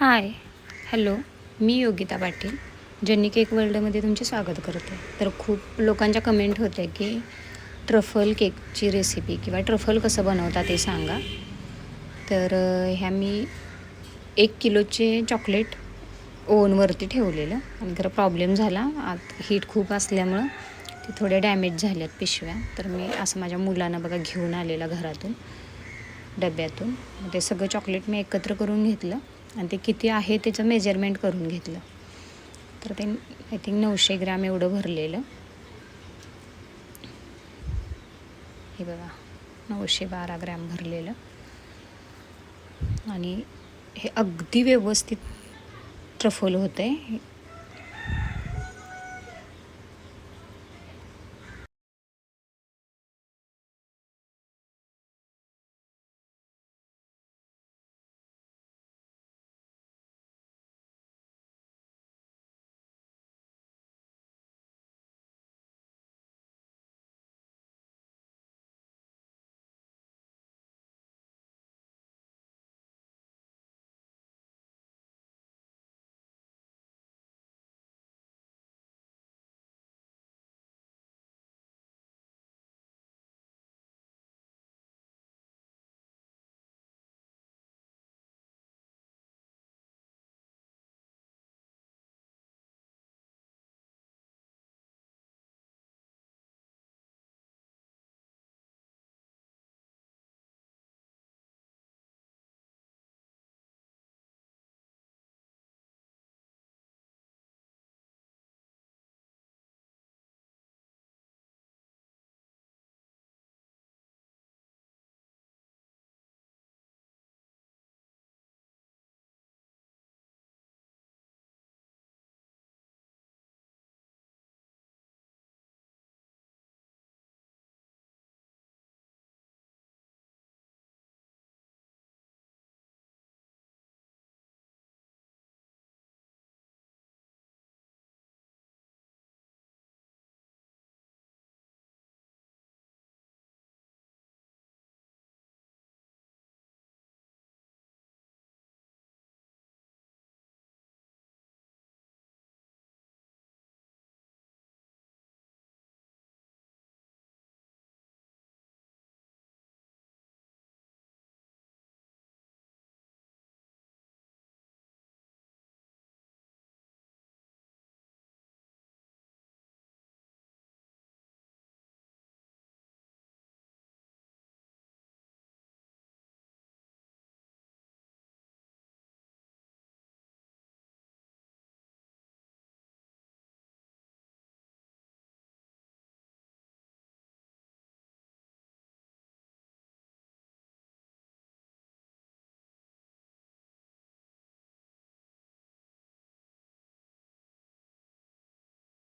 हाय. Hello मी योगिता पाटील. जन्नी cake वर्ल्डमध्ये तुमचे स्वागत करते तर खूप लोकांच्या कमेंट होते की ट्रफल केकची रेसिपी किंवा ट्रफल कसं बनवता ते सांगा. तर ह्या मी एक किलोचे चॉकलेट ओनवरती ठेवलेलं आणि खरं प्रॉब्लेम झाला. आत हीट खूप असल्यामुळं ते थोड्या डॅमेज झाल्यात पिशव्या. तर मी असं माझ्या मुलांना बघा घेऊन आलेला घरातून डब्यातून. ते सगळं चॉकलेट मी एकत्र करून घेतलं. आणि ते किती आहे त्याचं मेजरमेंट करून घेतलं. तर ते आय थिंक नऊशे ग्रॅम एवढं भरलेलं. हे बघा नऊशे बारा ग्रॅम भरलेलं. आणि हे अगदी व्यवस्थित ट्रफल होतं आहे